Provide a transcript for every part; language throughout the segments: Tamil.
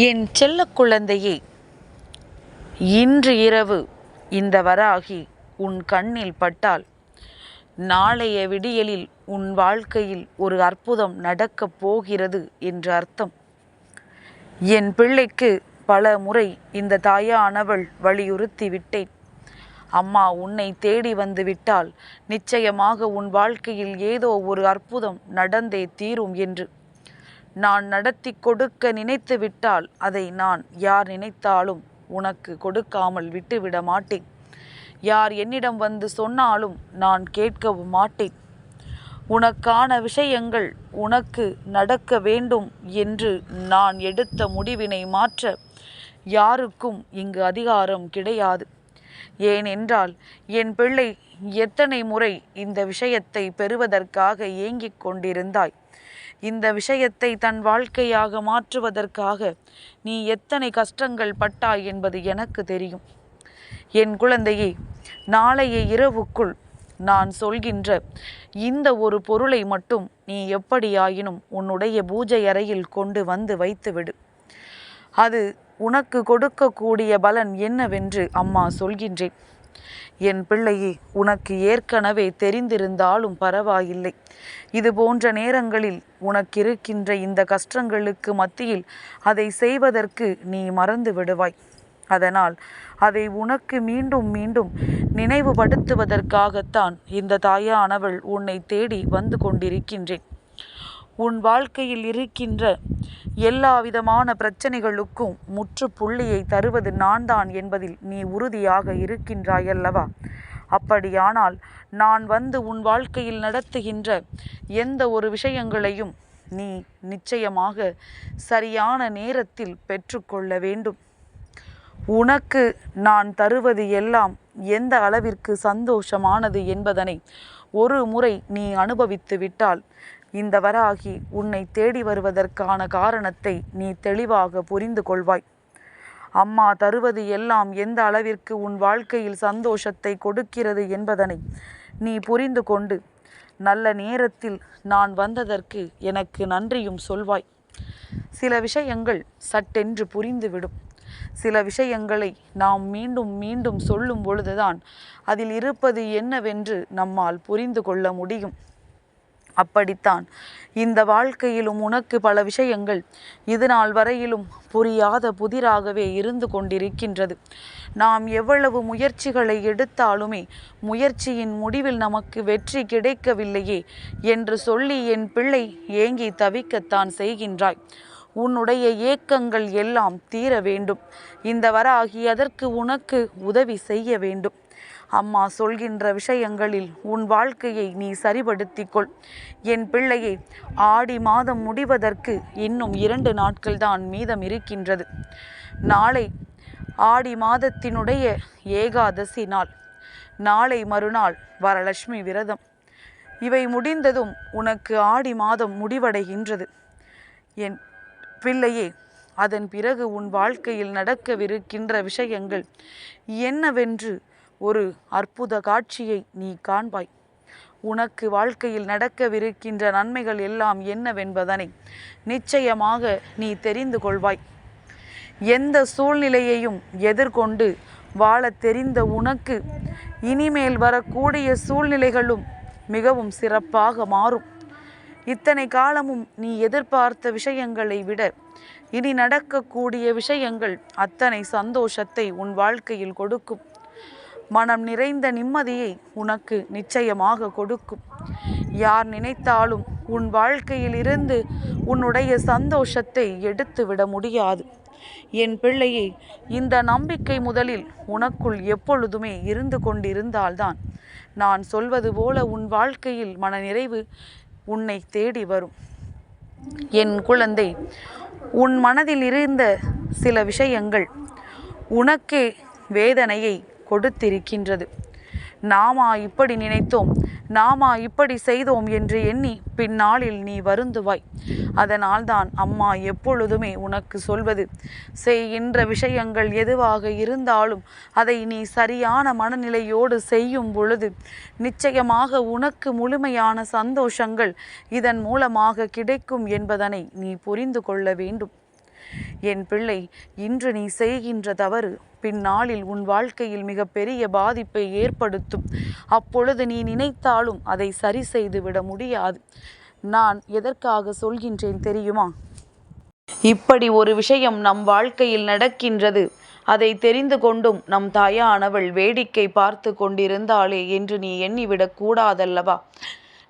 என் செல்ல குழந்தையே இன்று இரவு இந்த வராகி உன் கண்ணில் பட்டால் நாளைய விடியலில் உன் வாழ்க்கையில் ஒரு அற்புதம் நடக்கப் போகிறது என்று அர்த்தம். என் பிள்ளைக்கு பல முறை இந்த தாயானவள் வலியுறுத்தி விட்டேன். அம்மா உன்னை தேடி வந்து விட்டால் நிச்சயமாக உன் வாழ்க்கையில் ஏதோ ஒரு அற்புதம் நடந்தே தீரும் என்று. நான் நடத்தி கொடுக்க நினைத்து விட்டால் அதை நான் யார் நினைத்தாலும் உனக்கு கொடுக்காமல் விட்டுவிட மாட்டேன். யார் என்னிடம் வந்து சொன்னாலும் நான் கேட்கவும் மாட்டேன். உனக்கான விஷயங்கள் உனக்கு நடக்க வேண்டும் என்று நான் எடுத்த முடிவினை மாற்ற யாருக்கும் இங்கு அதிகாரம் கிடையாது. ஏனென்றால் என் பிள்ளை எத்தனை முறை இந்த விஷயத்தை பெறுவதற்காக ஏங்கிக் கொண்டிருந்தாய்? இந்த விஷயத்தை தன் வாழ்க்கையாக மாற்றுவதற்காக நீ எத்தனை கஷ்டங்கள் பட்டாய் என்பது எனக்கு தெரியும். என் குழந்தையே நாளைய இரவுக்குள் நான் சொல்கின்ற இந்த ஒரு பொருளை மட்டும் நீ எப்படியாயினும் உன்னுடைய பூஜை அறையில் கொண்டு வந்து வைத்துவிடு. அது உனக்கு கொடுக்கக்கூடிய பலன் என்னவென்று அம்மா சொல்கின்றேன். என் பிள்ளையே உனக்கு ஏற்கனவே தெரிந்திருந்தாலும் பரவாயில்லை. இது போன்ற நேரங்களில் உனக்கு இருக்கின்ற இந்த கஷ்டங்களுக்கு மத்தியில் அதை செய்வதற்கு நீ மறந்து விடுவாய். அதனால் அதை உனக்கு மீண்டும் மீண்டும் நினைவுபடுத்துவதற்காகத்தான் இந்த தாயானவள் உன்னை தேடி வந்து கொண்டிருக்கின்றேன். உன் வாழ்க்கையில் இருக்கின்ற எல்லா விதமான பிரச்சனைகளுக்கும் முற்றுப்புள்ளியை தருவது நான் தான் என்பதில் நீ உறுதியாக இருக்கின்றாயல்லவா? அப்படியானால் நான் வந்து உன் வாழ்க்கையில் நடத்துகின்ற எந்த ஒரு விஷயங்களையும் நீ நிச்சயமாக சரியான நேரத்தில் பெற்றுக்கொள்ள வேண்டும். உனக்கு நான் தருவது எல்லாம் எந்த அளவிற்கு சந்தோஷமானது என்பதனை ஒரு முறை நீ அனுபவித்து விட்டால் இந்த வராகி உன்னை தேடி வருவதற்கான காரணத்தை நீ தெளிவாக புரிந்து கொள்வாய். அம்மா தருவது எல்லாம் எந்த அளவிற்கு உன் வாழ்க்கையில் சந்தோஷத்தை கொடுக்கிறது என்பதனை நீ புரிந்து கொண்டு நல்ல நேரத்தில் நான் வந்ததற்கு எனக்கு நன்றியும் சொல்வாய். சில விஷயங்கள் சட்டென்று புரிந்துவிடும். சில விஷயங்களை நாம் மீண்டும் மீண்டும் சொல்லும் பொழுதுதான் அதில் இருப்பது என்னவென்று நம்மால் புரிந்து கொள்ள முடியும். அப்படித்தான். இந்த வாழ்க்கையிலும் உனக்கு பல விஷயங்கள் இது நாள் வரையிலும் புரியாத புதிராகவே இருந்து கொண்டிருக்கின்றது. நாம் எவ்வளவு முயற்சிகளை எடுத்தாலுமே முயற்சியின் முடிவில் நமக்கு வெற்றி கிடைக்கவில்லையே என்று சொல்லி என் பிள்ளை ஏங்கி தவிக்கத்தான் செய்கின்றாய். உன்னுடைய ஏக்கங்கள் எல்லாம் தீர வேண்டும். இந்த வராகி அதற்கு உனக்கு உதவி செய்ய வேண்டும். அம்மா சொல்கின்ற விஷயங்களில் உன் வாழ்க்கையை நீ சரிபடுத்திக் கொள் என் பிள்ளையை ஆடி மாதம் முடிவதற்கு இன்னும் இரண்டு நாட்கள் தான் மீதம் இருக்கின்றது. நாளை ஆடி மாதத்தினுடைய ஏகாதசி நாள். நாளை மறுநாள் வரலட்சுமி விரதம். இவை முடிந்ததும் உனக்கு ஆடி மாதம் முடிவடைகின்றது. என் பிள்ளையே அதன் பிறகு உன் வாழ்க்கையில் நடக்கவிருக்கின்ற விஷயங்கள் என்னவென்று ஒரு அற்புத காட்சியை நீ காண்பாய். உனக்கு வாழ்க்கையில் நடக்கவிருக்கின்ற நன்மைகள் எல்லாம் என்னவென்பதனை நிச்சயமாக நீ தெரிந்து கொள்வாய். எந்த சூழ்நிலையையும் எதிர்கொண்டு வாழ தெரிந்த உனக்கு இனிமேல் வரக்கூடிய சூழ்நிலைகளும் மிகவும் சிறப்பாக மாறும். இத்தனை காலமும் நீ எதிர்பார்த்த விஷயங்களை விட இனி நடக்கக்கூடிய விஷயங்கள் அத்தனை சந்தோஷத்தை உன் வாழ்க்கையில் கொடுக்கும். மனம் நிறைந்த நிம்மதியை உனக்கு நிச்சயமாக கொடுக்கும். யார் நினைத்தாலும் உன் வாழ்க்கையில் இருந்து உன்னுடைய சந்தோஷத்தை எடுத்துவிட முடியாது. என் பிள்ளையே இந்த நம்பிக்கை முதலில் உனக்குள் எப்பொழுதுமே இருந்து கொண்டிருந்தால்தான். நான் சொல்வது போல உன் வாழ்க்கையில் மனநிறைவு உன்னை தேடி வரும். என் குழந்தை உன் மனதில் இருந்த சில விஷயங்கள் உனக்கே வேதனையை கொடுத்திருக்கின்றது. நாமா இப்படி நினைத்தோம் நாமா இப்படி செய்தோம் என்று எண்ணி பின்னாளில் நீ வருந்துவாய். அதனால்தான் அம்மா எப்பொழுதுமே உனக்கு சொல்வது செய்கின்ற விஷயங்கள் எதுவாக இருந்தாலும் அதை நீ சரியான மனநிலையோடு செய்யும் பொழுது நிச்சயமாக உனக்கு முழுமையான சந்தோஷங்கள் இதன் மூலமாக கிடைக்கும் என்பதனை நீ புரிந்து கொள்ள வேண்டும். என் பிள்ளை இன்று நீ செய்கின்ற தவறு பின்னாளில் உன் வாழ்க்கையில் மிகப்பெரிய பாதிப்பை ஏற்படுத்தும். அப்பொழுது நீ நினைத்தாலும் அதை சரி செய்து விட முடியாது. நான் எதற்காக சொல்கின்றேன் தெரியுமா? இப்படி ஒரு விஷயம் நம் வாழ்க்கையில் நடக்கின்றது. அதை தெரிந்து கொண்டும் நம் தாயானவள் வேடிக்கை பார்த்து கொண்டிருந்தாளே என்று நீ எண்ணிவிடக் கூடாதல்லவா?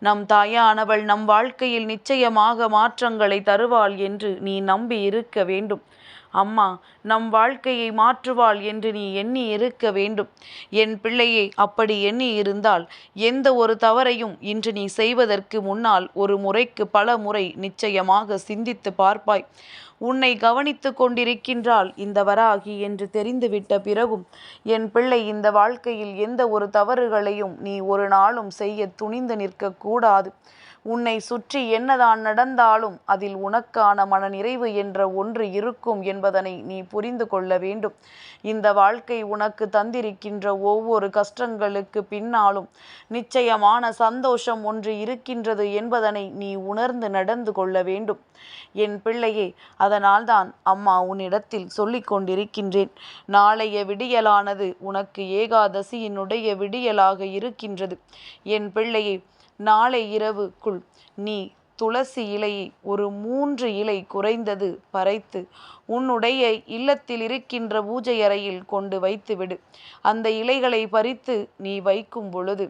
நம் தாயானவள் நம் வாழ்க்கையில் நிச்சயமாக மாற்றங்களை தருவாள் என்று நீ நம்பி இருக்க வேண்டும். அம்மா நம் வாழ்க்கையை மாற்றுவாள் என்று நீ எண்ணி இருக்க வேண்டும். என் பிள்ளையை அப்படி எண்ணி இருந்தால் எந்த ஒரு தவறையும் இன்று நீ செய்வதற்கு முன்னால் ஒரு முறைக்கு பல முறை நிச்சயமாக சிந்தித்து பார்ப்பாய். உன்னை கவனித்து கொண்டிருக்கின்றால் இந்த வராகி என்று தெரிந்துவிட்ட பிறகும் என் பிள்ளை இந்த வாழ்க்கையில் எந்த ஒரு தவறுகளையும் நீ ஒரு நாளும் செய்ய துணிந்து நிற்கக்கூடாது. உன்னை சுற்றி என்னதான் நடந்தாலும் அதில் உனக்கான மனநிறைவு என்ற ஒன்று இருக்கும் என்பதனை நீ புரிந்து கொள்ள வேண்டும். இந்த வாழ்க்கை உனக்கு தந்திருக்கின்ற ஒவ்வொரு கஷ்டங்களுக்கு பின்னாலும் நிச்சயமான சந்தோஷம் ஒன்று இருக்கின்றது என்பதனை நீ உணர்ந்து நடந்து கொள்ள வேண்டும். என் பிள்ளையே அதனால்தான் அம்மா உன்னிடத்தில் சொல்லிக் கொண்டிருக்கின்றேன். நாளைய விடியலானது உனக்கு ஏகாதசியினுடைய விடியலாக இருக்கின்றது. என் பிள்ளையே நாளை இரவுக்குள் நீ துளசி இலையை ஒரு மூன்று இலை குறைந்தது பறைத்து உன்னுடைய இல்லத்தில் இருக்கின்ற பூஜை அறையில் கொண்டு வைத்துவிடு. அந்த இலைகளை பறித்து நீ வைக்கும் பொழுது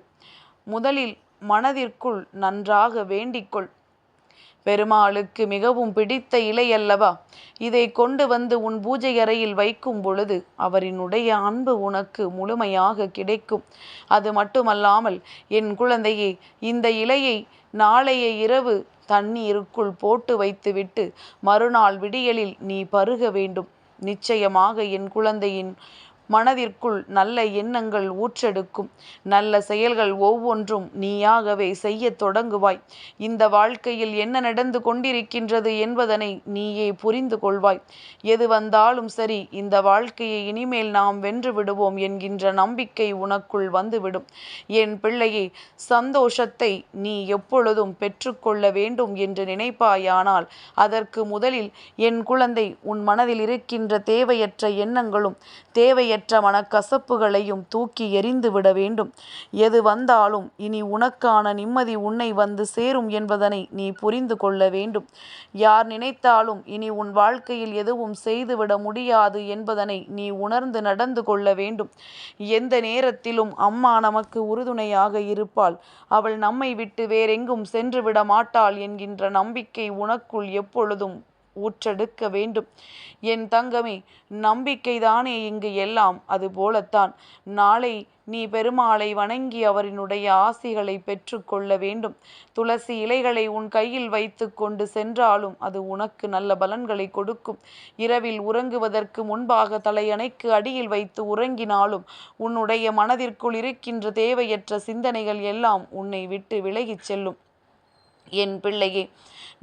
முதலில் மனதிற்குள் நன்றாக வேண்டிக்கொள். பெருமாளுக்கு மிகவும் பிடித்த இலை அல்லவா இதை கொண்டு வந்து உன் பூஜை அறையில் வைக்கும் பொழுது அவரினுடைய அன்பு உனக்கு முழுமையாக கிடைக்கும். அது மட்டுமல்லாமல் என் குழந்தையே இந்த இலையை நாளைய இரவு தண்ணீருக்குள் போட்டு வைத்துவிட்டு மறுநாள் விடியலில் நீ பருக வேண்டும். நிச்சயமாக என் குழந்தையின் மனதிற்குள் நல்ல எண்ணங்கள் ஊற்றெடுக்கும். நல்ல செயல்கள் ஒவ்வொன்றும் நீயாகவே செய்ய தொடங்குவாய். இந்த வாழ்க்கையில் என்ன நடந்து கொண்டிருக்கின்றது என்பதனை நீயே புரிந்து கொள்வாய். எது வந்தாலும் சரி இந்த வாழ்க்கையை இனிமேல் நாம் வென்று விடுவோம் என்கின்ற நம்பிக்கை உனக்குள் வந்துவிடும். என் பிள்ளையே சந்தோஷத்தை நீ எப்பொழுதும் பெற்றுக்கொள்ள வேண்டும் என்று நினைப்பாயானால் அதற்கு முதலில் என் குழந்தை உன் மனதில் இருக்கின்ற தேவையற்ற எண்ணங்களும் தேவையற்ற தேவையற்ற மனக்கசப்புகளையும் தூக்கி எறிந்து விட வேண்டும். எது வந்தாலும் இனி உனக்கான நிம்மதி உன்னை வந்து சேரும் என்பதனை நீ புரிந்து கொள்ள வேண்டும். யார் நினைத்தாலும் இனி உன் வாழ்க்கையில் எதுவும் செய்துவிட முடியாது என்பதனை நீ உணர்ந்து நடந்து கொள்ள வேண்டும். எந்த நேரத்திலும் அம்மா நமக்கு உறுதுணையாக இருப்பாள். அவள் நம்மை விட்டு வேறெங்கும் சென்று விட மாட்டாள் என்கின்ற நம்பிக்கை உனக்குள் எப்பொழுதும் ஊற்றெடுக்க வேண்டும். என் தங்கமே நம்பிக்கைதானே இங்கு எல்லாம்? அது போலத்தான். நாளை நீ பெருமாளை வணங்கி அவரினுடைய ஆசிகளை பெற்றுக்கொள்ள வேண்டும். துளசி இலைகளை உன் கையில் வைத்து கொண்டு சென்றாலும் அது உனக்கு நல்ல பலன்களை கொடுக்கும். இரவில் உறங்குவதற்கு முன்பாக தலையணைக்கு அடியில் வைத்து உறங்கினாலும் உன்னுடைய மனதிற்குள் இருக்கின்ற தேவையற்ற சிந்தனைகள் எல்லாம் உன்னை விட்டு விலகிச் செல்லும். என் பிள்ளையே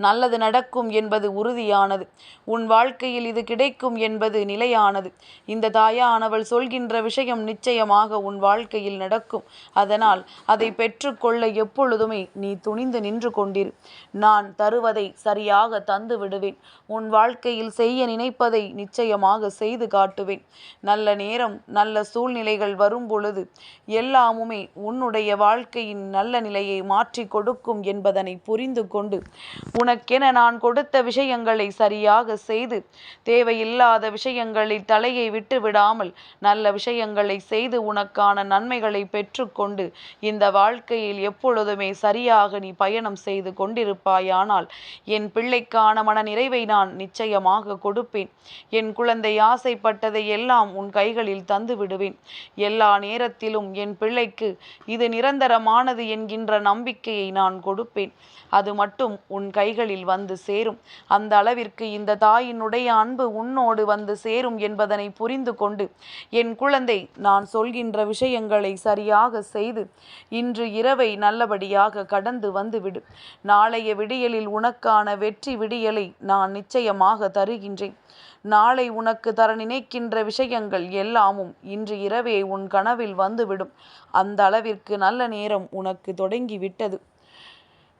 நல்லது நடக்கும் என்பது உறுதியானது. உன் வாழ்க்கையில் இது கிடைக்கும் என்பது நிலையானது. இந்த தாயானவள் சொல்கின்ற விஷயம் நிச்சயமாக உன் வாழ்க்கையில் நடக்கும். அதனால் அதை பெற்றுக்கொள்ள எப்பொழுதுமே நீ துணிந்து நின்று கொண்டிரு. நான் தருவதை சரியாக தந்து விடுவேன். உன் வாழ்க்கையில் செய்ய நினைப்பதை நிச்சயமாக செய்து காட்டுவேன். நல்ல நேரம் நல்ல சூழ்நிலைகள் வரும் பொழுது எல்லாமுமே உன்னுடைய வாழ்க்கையின் நல்ல நிலையை மாற்றி கொடுக்கும் என்பதனை புரிந்து கொண்டு உன் உனக்கென நான் கொடுத்த விஷயங்களை சரியாக செய்து தேவையில்லாத விஷயங்களில் தலையை விட்டு விடாமல் நல்ல விஷயங்களை செய்து உனக்கான நன்மைகளை பெற்றுக்கொண்டு இந்த வாழ்க்கையில் எப்பொழுதுமே சரியாக நீ பயணம் செய்து கொண்டிருப்பாயானால் என் பிள்ளைக்கான மன நிறைவை நான் நிச்சயமாக கொடுப்பேன். என் குழந்தை ஆசைப்பட்டதை எல்லாம் உன் கைகளில் தந்து விடுவேன். எல்லா நேரத்திலும் என் பிள்ளைக்கு இது நிரந்தரமானது என்கின்ற நம்பிக்கையை நான் கொடுப்பேன். அது மட்டும் உன் கை கைகளில் வந்து சேரும். அந்த அளவிற்கு இந்த தாயினுடைய அன்பு உன்னோடு வந்து சேரும் என்பதனை புரிந்து கொண்டு என் குழந்தை நான் சொல்கின்ற விஷயங்களை சரியாக செய்து இன்று இரவை நல்லபடியாக கடந்து வந்துவிடு. நாளைய விடியலில் உனக்கான வெற்றி விடியலை நான் நிச்சயமாக தருகின்றேன். நாளை உனக்கு தர நினைக்கின்ற விஷயங்கள் எல்லாமும் இன்று இரவே உன் கனவில் வந்துவிடும். அந்த அளவிற்கு நல்ல நேரம் உனக்கு தொடங்கிவிட்டது.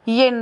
என்